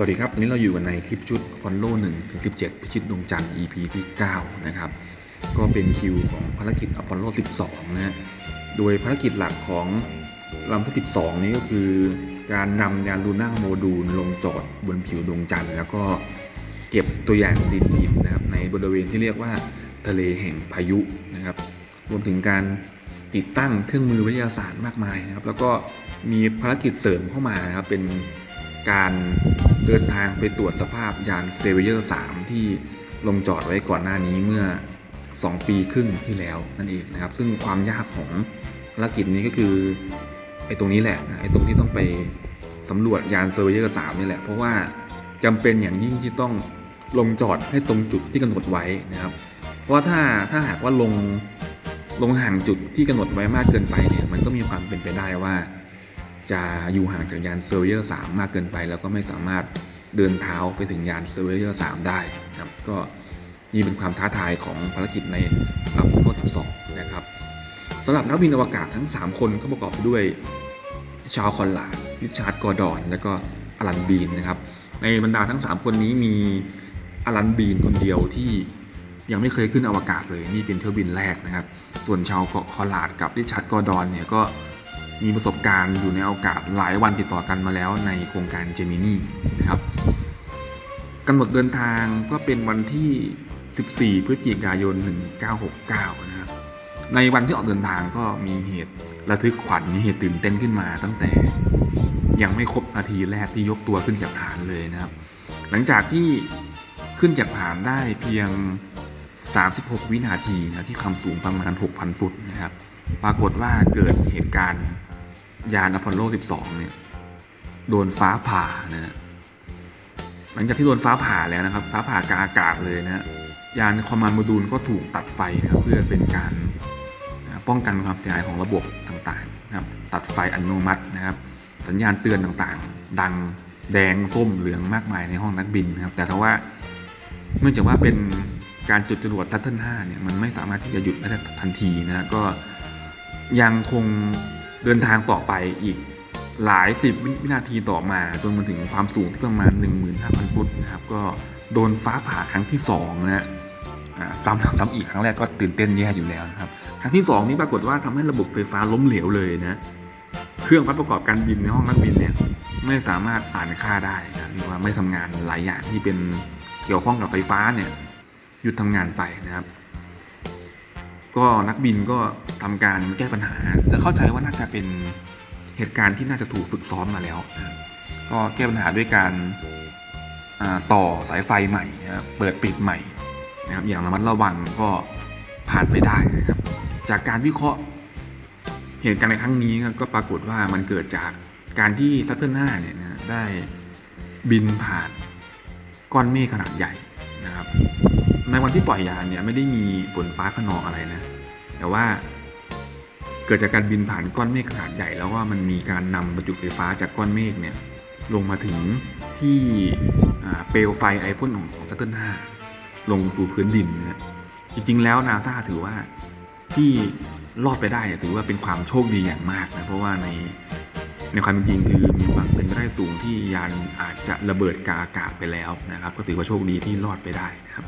สวัสดีครับวันนี้เราอยู่กันในคลิปชุดคอนโล1ถึง17พิชิตดวงจันทร์ EP ที่9นะครับก็เป็นคิวของภารกิจอพอลโล12นะฮะโดยภารกิจหลักของลำที่12นี้ก็คือ การนำยานลูน่าโมดูลลงจอดบนผิวดวงจันทร์ แล้วก็เก็บตัวอย่างดินดินนะครับในบริเวณที่เรียกว่าทะเลแห่งพายุนะครับรวมถึงการติดตั้งเครื่องมือวิทยาศาสตร์มากมายนะครับแล้วก็มีภารกิจเสริมเข้ามานะครับเป็น การเดินทางไปตรวจสภาพยานเซเวเยอร์ 3 ที่ลงจอดไว้ก่อนหน้านี้เมื่อ 2 ปีครึ่งที่แล้วนั่นเองนะครับ ซึ่งความยากของภารกิจนี้ก็คือไอ้ตรงนี้แหละนะไอ้ตรงที่ต้องไปสำรวจยานเซเวเยอร์ 3 นี่แหละ เพราะว่าจำเป็นอย่างยิ่งที่ต้องลงจอดให้ตรงจุดที่กำหนดไว้นะครับ เพราะว่าถ้าถ้าหากว่าลงลงห่างจุดที่กำหนดไว้มากเกินไปเนี่ยมันก็มีความเป็นไปได้ว่า จะอยู่ห่างจากยานเซอร์เวอร์3มากเกินไป แล้วก็ไม่สามารถเดินเท้าไปถึงยานเซอร์เวอร์3ได้นะครับก็นี่เป็นความท้าทายของภารกิจในลำโพง12นะครับสำหรับนักบินอวกาศทั้ง 3 คนก็ประกอบไปด้วยชาลคอนลาดริชาร์ดกอร์ดอน และก็อลันบีนนะครับ ในบรรดาทั้ง 3 คนนี้มีอลันบีนคนเดียวที่ยังไม่เคยขึ้นอวกาศเลย นี่เป็นเที่ยวบินแรกนะครับ ส่วนชาวคอลลาดกับริชาร์ดกอร์ดอนเนี่ยก็ มีประสบการณ์อยู่ในอวกาศหลายวันติดต่อกันมาแล้วในโครงการเจมินีนะครับกำหนดเดินทางก็เป็นวันที่ 14 พฤศจิกายน 1969 นะครับ ในวันที่ออกเดินทางก็มีเหตุระทึกขวัญมีเหตุตื่นเต้นขึ้นมา ตั้งแต่ยังไม่ครบนาทีแรกที่ยกตัวขึ้นจากฐานเลยนะครับ หลังจากที่ขึ้นจากฐานได้เพียง 36 วินาทีนะที่ความสูงประมาณ 6,000 ฟุตนะครับ ปรากฏว่าเกิดเหตุการณ์ ยานอพอลโล 12 เนี่ย โดนฟ้าผ่านะฮะหลังจากที่โดนฟ้าผ่าแล้วนะครับ ฟ้าผ่ากลางอากาศเลยนะยานคอมมานด์โมดูลก็ถูกตัดไฟนะครับเพื่อเป็นการป้องกันความเสียหายของระบบต่างๆนะครับ ตัดไฟอัตโนมัตินะครับ สัญญาณเตือนต่างๆ ดังแดงส้มเหลืองมากมายในห้องนักบินนะครับ แต่ถ้าว่าเนื่องจากว่าเป็นการจุดจรวดซัตเทิล5เนี่ยมันไม่สามารถที่จะหยุดได้ทันทีนะก็ยังคง เดินทางต่อไปอีกหลายสิบวินาทีต่อมาจนมาถึงความสูงที่ประมาณ 15,000 ฟุตนะครับ ก็โดนฟ้าผ่าครั้งที่2นะฮะซ้ำแล้วซ้ำอีกครั้งแรกก็ตื่นเต้นแย่อยู่แล้วนะครับ ครั้งที่สองนี้ปรากฏว่าทำให้ระบบไฟฟ้าล้มเหลวเลยนะ เครื่องวัดประกอบการบินในห้องนักบินเนี่ยไม่สามารถอ่านค่าได้นะเรียกว่าไม่ทำงานหลายอย่างที่เป็นเกี่ยวข้องกับไฟฟ้าเนี่ยหยุดทำงานไปนะครับ ก็นักบินก็ทำการแก้ปัญหา และเข้าใจว่าน่าจะเป็นเหตุการณ์ที่น่าจะถูกฝึกซ้อมมาแล้ว ก็แก้ปัญหาด้วยการต่อสายไฟใหม่นะครับเปิดปิดใหม่นะครับอย่างระมัดระวังก็ผ่านไปได้นะครับ จากการวิเคราะห์เหตุการณ์ในครั้งนี้ครับก็ปรากฏว่ามันเกิดจากการที่ซัตเทิล5เนี่ยนะได้บินผ่านก้อนเมฆขนาดใหญ่นะครับ ในวันที่ปล่อยยานเนี่ยไม่ได้มีฝนฟ้าขนองอะไรนะ แต่ว่าเกิดจากการบินผ่านก้อนเมฆขนาดใหญ่ แล้วว่ามันมีการนำประจุไฟฟ้าจากก้อนเมฆเนี่ยลงมาถึงที่เปลวไฟไอพ่นของของซัตเทิล5ลงสู่พื้นดินนะฮะจริง ๆ แล้วนาซาถือว่าที่รอดไปได้เนี่ยถือว่าเป็นความโชคดีอย่างมากนะเพราะว่าในในความเป็นจริงคือมีความเป็นไปได้สูงที่ยานอาจจะระเบิดกาอากาศไปแล้วนะครับ ก็ถือว่าโชคดีที่รอดไปได้นะครับ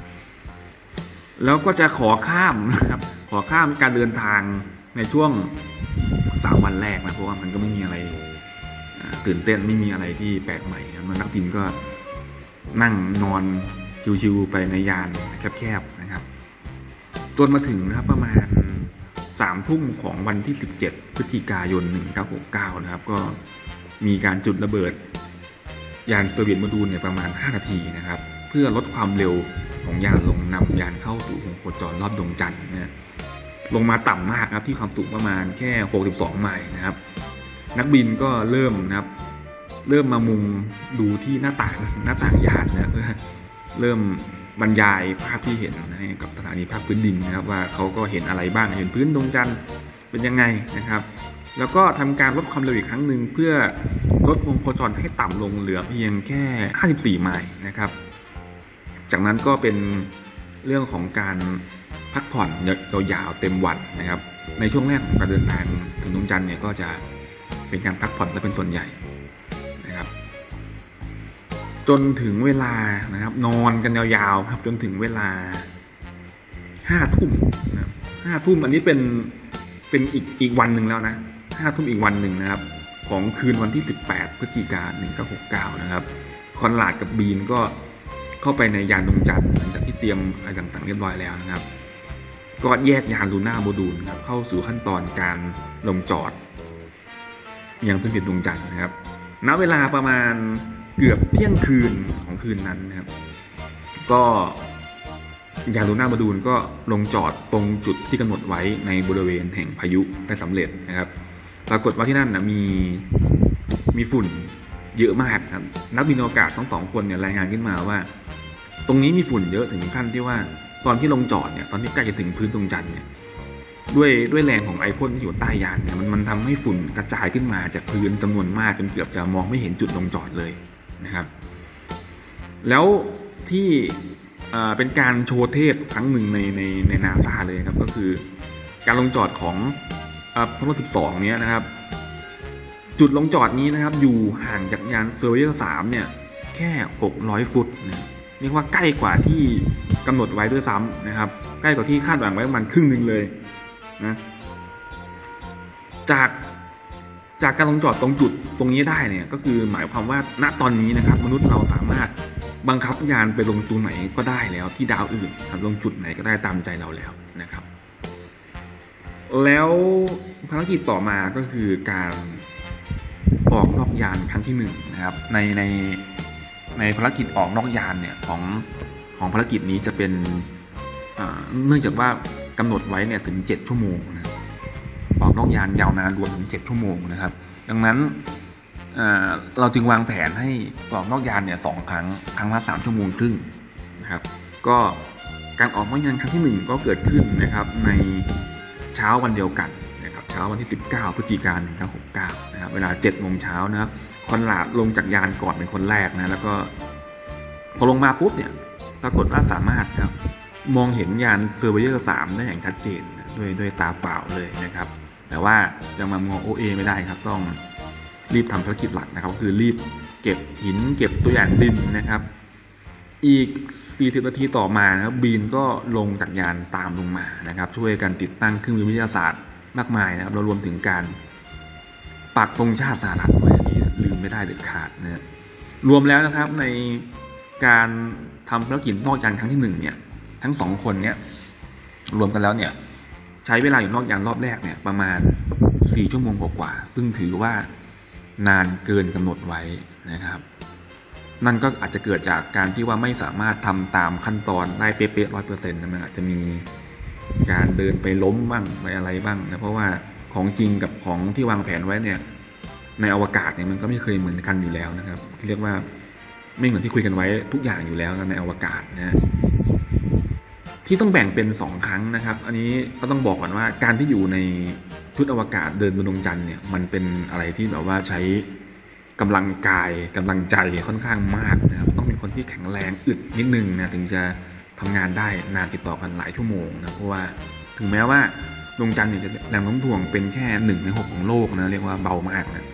แล้วก็จะขอข้ามนะครับขอข้ามการเดินทางในช่วงสามวันแรกนะเพราะว่ามันก็ไม่มีอะไรตื่นเต้นไม่มีอะไรที่แปลกใหม่นะนักบินก็นั่งนอนชิวๆไปในยานแคบๆนะครับจนมาถึงนะครับประมาณสามทุ่มของวันที่ 17 พฤศจิกายน 1969 นะครับ ก็มีการจุดระเบิด ยานเซอร์เวียตโมดูลเนี่ยประมาณ 5 นาทีนะครับ เพื่อลดความเร็ว ของยานลงนำยานเข้าสู่วงโคจรรอบดวงจันทร์นะลงมาต่ำมากครับที่ความสูงประมาณแค่ 62 ไมล์นะครับ นักบินก็เริ่มนะครับ เริ่มมามุงดูที่หน้าต่างหน้าต่างยานนะเพื่อเริ่มบรรยายภาพที่เห็นให้กับสถานีภาคพื้นดินนะครับ ว่าเขาก็เห็นอะไรบ้างเห็นพื้นดวงจันทร์เป็นยังไงนะครับ แล้วก็ทำการลดความเร็วอีกครั้งหนึ่งเพื่อลดวงโคจรให้ต่ำลงเหลือเพียงแค่ 54 ไมล์นะครับ จากนั้นก็เป็นเรื่องของการพักผ่อนยาวๆเต็มวันนะครับ ในช่วงแรกของการเดินทางถึงดวงจันทร์เนี่ยก็จะเป็นการพักผ่อนและเป็นส่วนใหญ่นะครับ จนถึงเวลานะครับ นอนกันยาวๆครับจนถึงเวลาห้าทุ่มนะห้าทุ่มอันนี้เป็นเป็นอีกอีกวันหนึ่งแล้วนะห้าทุ่มอีกวันหนึ่งนะครับ ของคืนวันที่ 18พฤศจิกายน1969 นะครับคอนลาดกับบีนก็ เข้าไปในยานดวงจันทร์หลังจากที่เตรียมอะไรต่างๆเรียบร้อยแล้วนะครับ ก็แยกยานลูน่าโมดูลครับเข้าสู่ขั้นตอนการลงจอด ยังพื้นผิดดวงจันทร์นะครับ ณ เวลาประมาณเกือบเที่ยงคืนของคืนนั้นนะครับ ก็ยานลูน่าโมดูลก็ลงจอดตรงจุดที่กำหนดไว้ในบริเวณแห่งพายุได้สำเร็จนะครับ ปรากฏว่าที่นั่นนะมีมีฝุ่น เยอะมากครับ นักบินอวกาศทั้งสองคนเนี่ยรายงานขึ้นมาว่า ตรงนี้มีฝุ่นเยอะถึงขั้นที่ว่าตอนที่ลงจอดเนี่ยตอนที่ใกล้จะถึงพื้นดวงจันทร์เนี่ยด้วยด้วยแรงของไอพ่นที่อยู่ใต้ยานเนี่ยมันมันทำให้ฝุ่นกระจายขึ้นมาจากพื้นจำนวนมากจนเกือบจะมองไม่เห็นจุดลงจอดเลยนะครับ แล้วที่เป็นการโชว์เทพครั้งหนึ่งในในในนาซาเลยครับก็คือการลงจอดของอัพโล12เนี้ยนะครับ จุดลงจอดนี้นะครับ อยู่ห่างจากยานเซอร์เวอร์3เนี่ย แค่ 600 ฟุตนะเรียกว่าใกล้กว่าที่กำหนดไว้ด้วยซ้ำนะครับ ใกล้กว่าที่คาดหวังไว้ประมาณครึ่งหนึ่งเลยนะจากจากการลงจอดตรงจุดตรงนี้ได้เนี่ยก็คือหมายความว่าณตอนนี้นะครับ มนุษย์เราสามารถบังคับยานไปลงตรงไหนก็ได้แล้วที่ดาวอื่นครับลงจุดไหนก็ได้ตามใจเราแล้วนะครับ แล้วภารกิจต่อมาก็คือการ ออกนอกยานครั้งที่หนึ่งนะครับในในในภารกิจออกนอกยานเนี่ยของของภารกิจนี้จะเป็นเนื่องจากว่ากำหนดไว้เนี่ยถึง 7 ชั่วโมงนะครับออกนอกยานยาวนานรวมถึง 7 ชั่วโมงนะครับ ดังนั้นเราจึงวางแผนให้ออกนอกยานเนี่ยสองครั้งครั้งละ3ชั่วโมงครึ่งนะครับก็การออกนอกยานครั้งที่หนึ่งก็เกิดขึ้นนะครับในเช้าวันเดียวกัน ช้าวันที่ 19 พฤศจิกายน1969 นะครับ เวลา7โมงเช้านะครับคอนลาดลงจากยานก่อนเป็นคนแรกนะ แล้วก็พอลงมาปุ๊บเนี่ย ปรากฏว่าสามารถครับมองเห็นยานเซอร์เวเยอร์3ได้อย่างชัดเจนด้วยด้วยตาเปล่าเลยนะครับ แต่ว่ายังมามอง OA ไม่ได้ครับ ต้องรีบทำภารกิจหลักนะครับคือรีบเก็บหินเก็บตัวอย่างดินนะครับ อีก 40 นาทีต่อมานะครับบีนก็ลงจากยานตามลงมานะครับ ช่วยกันติดตั้งเครื่องมือวิทยาศาสตร์ มากมายนะครับ เรารวมถึงการปักธงชาติสหรัฐด้วยอันนี้ลืมไม่ได้เด็ดขาดนะรวมแล้วนะครับในการทำภารกิจนอกยานครั้งที่หนึ่งเนี่ยทั้งสองคนเนี่ยรวมกันแล้วเนี่ยใช้เวลาอยู่นอกยานรอบแรกเนี่ยประมาณ 4 ชั่วโมงกว่าๆซึ่งถือว่านานเกินกำหนดไว้นะครับ นั่นก็อาจจะเกิดจากการที่ว่าไม่สามารถทำตามขั้นตอนได้เป๊ะๆร้อยเปอร์เซ็นต์นะมันอาจจะมี การเดินไปล้มบ้างไปอะไรบ้างนะเพราะว่าของจริงกับของที่วางแผนไว้เนี่ยในอวกาศเนี่ยมันก็ไม่เคยเหมือนกันอยู่แล้วนะครับที่เรียกว่าไม่เหมือนที่คุยกันไว้ทุกอย่างอยู่แล้วนะในอวกาศนะที่ต้องแบ่งเป็นสองครั้งนะครับ อันนี้ก็ต้องบอกก่อนว่าการที่อยู่ในชุดอวกาศเดินบนดวงจันทร์เนี่ยมันเป็นอะไรที่แบบว่าใช้กำลังกายกำลังใจค่อนข้างมากนะครับต้องเป็นคนที่แข็งแรงอึดนิดนึงนะถึงจะ ทำงานได้นานติดต่อกันหลายชั่วโมงนะเพราะว่าถึงแม้ว่าดวงจันทร์เนี่ยจะแรงโน้มถ่วงเป็นแค่หนึ่งในหกของโลกนะเรียกว่าเบามากนะ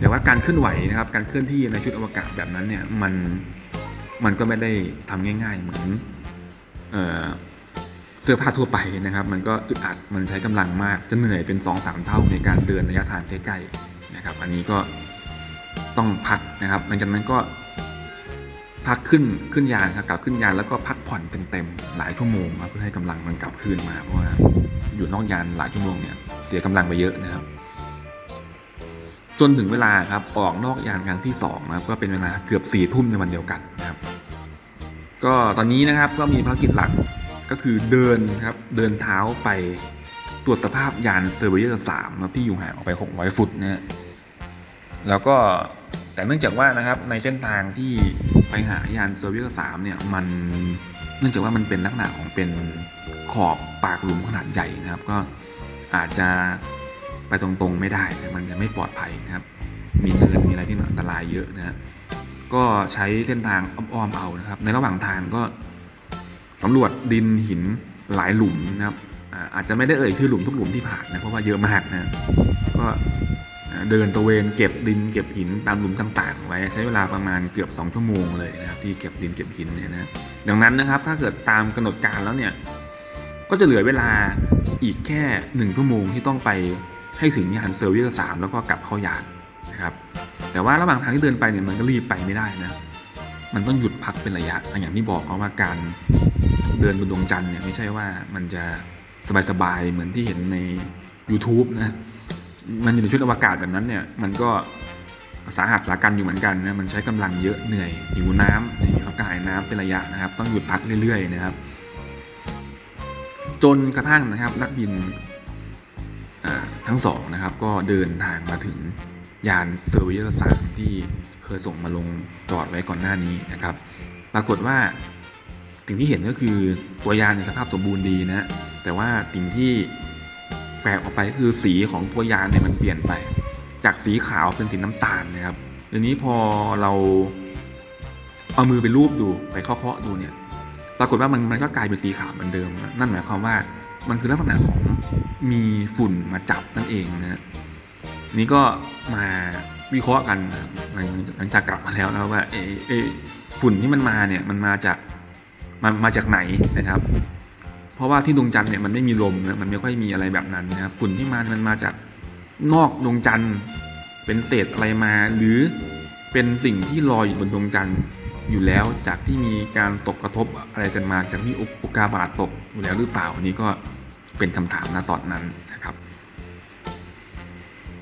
แต่ว่าการเคลื่อนไหวนะครับการเคลื่อนที่ในชุดอวกาศแบบนั้นเนี่ยมันมันก็ไม่ได้ทำง่าย ๆ เหมือนเอ่อเสื้อผ้าทั่วไปนะครับ มันก็อึดอัดมันใช้กำลังมากจะเหนื่อยเป็น2อสเท่าในการเดินระยะทางใกล้ๆนะครับ อันนี้ก็ต้องพักนะครับหลังจากนั้นก็ พักขึ้นขึ้นยานครับกลับขึ้นยานแล้วก็พักผ่อนเต็มๆหลายชั่วโมงครับเพื่อให้กำลังมันกลับคืนมาเพราะว่าอยู่นอกยานหลายชั่วโมงเนี่ยเสียกำลังไปเยอะนะครับ จนถึงเวลาครับออกนอกยานครั้งที่สองนะครับก็เป็นเวลาเกือบสี่ทุ่มในวันเดียวกันนะครับ ก็ตอนนี้นะครับก็มีภารกิจหลักก็คือเดินครับเดินเท้าไปตรวจสภาพยานเซอร์เวเยอร์สามที่อยู่ห่างออกไป 600 ฟุตนะฮะแล้วก็ แต่เนื่องจากว่านะครับในเส้นทางที่ไปหายานเซอร์เวอร์สามเนี่ยมันเนื่องจากว่ามันเป็นลักษณะของเป็นขอบปากหลุมขนาดใหญ่นะครับ ก็อาจจะไปตรงๆไม่ได้มันจะไม่ปลอดภัยนะครับ มีเนินมีอะไรที่มันอันตรายเยอะนะฮะก็ใช้เส้นทางอ้อมๆเอานะครับ ในระหว่างทางก็สำรวจดินหินหลายหลุมนะครับอาจจะไม่ได้เอ่ยชื่อหลุมทุกหลุมที่ผ่านนะเพราะว่าเยอะมากนะก็ เดินตะเวนเก็บดินเก็บหินตามหลุมต่างๆ ไว้ใช้เวลาประมาณเกือบ 2 ชั่วโมงเลยนะครับที่เก็บดินเก็บหินเนี่ยนะดังนั้นนะครับถ้าเกิดตามกำหนดการแล้วเนี่ยก็จะเหลือเวลาอีกแค่หนึ่งชั่วโมงที่ต้องไปให้ถึงยานเซอร์วิสสามแล้วก็กลับเข้ายานนะครับแต่ว่าระหว่างทางที่เดินไปเนี่ยมันก็รีบไปไม่ได้นะมันต้องหยุดพักเป็นระยะอย่างที่บอกเขาว่าการเดินบนดวงจันทร์เนี่ยไม่ใช่ว่ามันจะสบายๆเหมือนที่เห็นใน YouTube นะ มันอยู่ในชุดอวกาศแบบนั้นเนี่ย มันก็สาหัสสากันอยู่เหมือนกันนะ มันใช้กำลังเยอะเหนื่อยหิวน้ำนี่เขากระหายน้ำเป็นระยะนะครับ ต้องหยุดพักเรื่อยๆนะครับ จนกระทั่งนะครับ นักบินทั้งสองนะครับ ก็เดินทางมาถึงยานเซอร์เวียร์สามที่เคยส่งมาลงจอดไว้ก่อนหน้านี้นะครับ ปรากฏว่าสิ่งที่เห็นก็คือตัวยานในสภาพสมบูรณ์ดีนะ แต่ว่าสิ่งที่ ปลกออกไปคือสีของตัวยานเนี่ยมันเปลี่ยนไป จากสีขาวเป็นสีน้ำตาลนะครับเดี๋ยวนี้พอเราเอามือไปรูปดูไปเคาะๆดูเนี่ย ปรากฏว่ามันมันก็กลายเป็นสีขาวเหมือนเดิม นั่นหมายความว่ามันคือลักษณะของมีฝุ่นมาจับนั่นเองนะฮะนี่ก็มาวิเคราะห์กันหลังจากกลับมาแล้วนะว่าเอะเอะฝุ่นที่มันมาเนี่ยมันมาจากมันมาจากไหนนะครับ เพราะว่าที่ดวงจันทร์เนี่ยมันไม่มีลมนะมันไม่ค่อยมีอะไรแบบนั้นนะครับฝุ่นที่มามันมาจากนอกดวงจันทร์ เป็นเศษอะไรมา หรือเป็นสิ่งที่ลอยอยู่บนดวงจันทร์อยู่แล้วจากที่มีการตกกระทบอะไรกันมาจากที่อุกกาบาตตกอยู่แล้วหรือเปล่านี้ก็เป็นคำถามณตอนนั้นนะครับ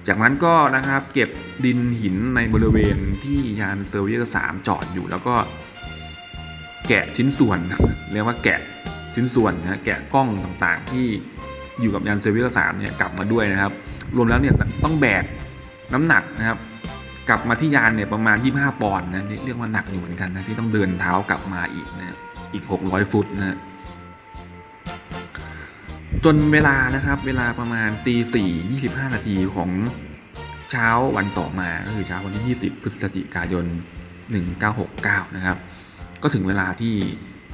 จากนั้นก็นะครับเก็บดินหินในบริเวณที่ยานเซอร์เวียร์สามจอดอยู่แล้วก็แกะชิ้นส่วนเรียกว่าแกะ ชิ้นส่วนนะแกะกล้องต่างๆ ที่อยู่กับยานเซอร์วียร์สามเนี่ยกลับมาด้วยนะครับ รวมแล้วเนี่ยต้องแบกน้ำหนักนะครับ กลับมาที่ยานเนี่ยประมาณ 25 ปอนด์นะเรียกว่าหนักอยู่เหมือนกันนะที่ต้องเดินเท้ากลับมาอีกนะอีก 600 ฟุตนะจนเวลานะครับ เวลาประมาณตีสี่ยี่สิบห้านาทีของเช้าวันต่อมาก็คือเช้าวันที่ 20 พฤศจิกายน 1969 นะครับ ก็ถึงเวลาที่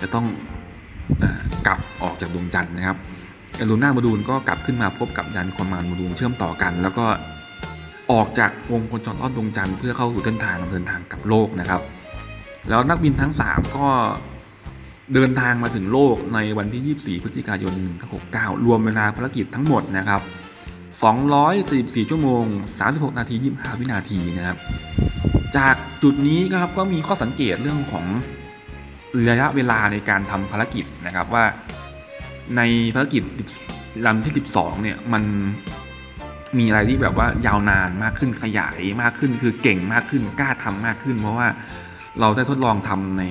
จะต้องออ กลับออกจากดวงจันทร์นะครับอลูน่าโมดูลก็กลับขึ้นมาพบกับยานคอมมานด์โมดูลเชื่อมต่อกัน แล้วก็ออกจากวงโคจรรอบดวงจันทร์เพื่อเข้าสู่เส้นทางเดินทางกลับโลกนะครับ แล้วนักบินทั้ง 3 ก็เดินทางมาถึงโลกในวันที่ 24 พฤศจิกายน 1969 รวมเวลาภารกิจทั้งหมดนะครับ 244 ชั่วโมง 36 นาที 25 วินาทีนะครับ จากจุดนี้นะครับก็มีข้อสังเกตเรื่องของ ระยะเวลาในการทำภารกิจนะครับว่าในภารกิจลำที่ 12 เนี่ยมันมีอะไรที่แบบว่ายาวนานมากขึ้นขยายมากขึ้น คือเก่งมากขึ้นกล้าทำมากขึ้น เพราะว่าเราได้ทดลองทำใน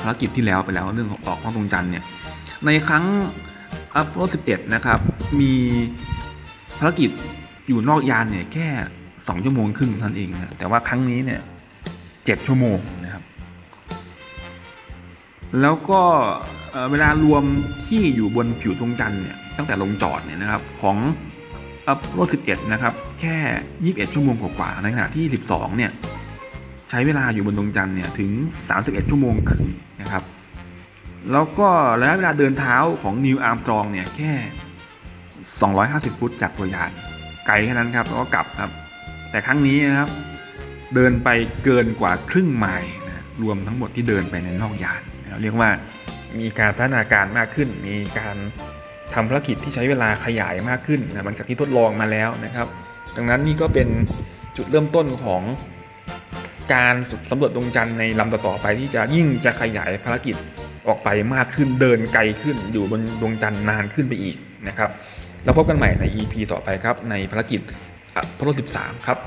ภารกิจที่แล้วไปแล้วเรื่องของออกนอกดวงจันทร์เนี่ยในครั้งอัพโหลด11 นะครับ มีภารกิจอยู่นอกยานเนี่ยแค่ 2 ชั่วโมงครึ่งเท่านั้นเองนะแต่ว่าครั้งนี้เนี่ย 7 ชั่วโมง แล้วก็เวลารวมที่อยู่บนผิวดวงจันทร์เนี่ยตั้งแต่ลงจอดเนี่ยนะครับของอัพโหลด11 นะครับ แค่ 21 ชั่วโมงกว่าๆในขณะที่ 12 เนี่ย ใช้เวลาอยู่บนดวงจันทร์เนี่ย ถึง 31 ชั่วโมงครึ่งนะครับ แล้วก็ระยะเวลาเดินเท้าของนิวอาร์มสตรองเนี่ย แค่ 250 ฟุตจากตัวยาน ไกลแค่นั้นครับ แล้วก็กลับครับ แต่ครั้งนี้นะครับ เดินไปเกินกว่าครึ่งไมล์นะรวมทั้งหมดที่เดินไปในนอกยาน เรียกว่ามีการพัฒนาการมากขึ้น มีการทำภารกิจที่ใช้เวลาขยายมากขึ้นนะหลังจากที่ทดลองมาแล้วนะครับ ดังนั้นนี่ก็เป็นจุดเริ่มต้นของการสำรวจดวงจันทร์ในลำต่อๆไปที่จะยิ่งจะขยายภารกิจออกไปมากขึ้นเดินไกลขึ้นอยู่บนดวงจันทร์นานขึ้นไปอีกนะครับ แล้วพบกันใหม่ใน EP ต่อไปครับในภารกิจพอลโล13 ครับ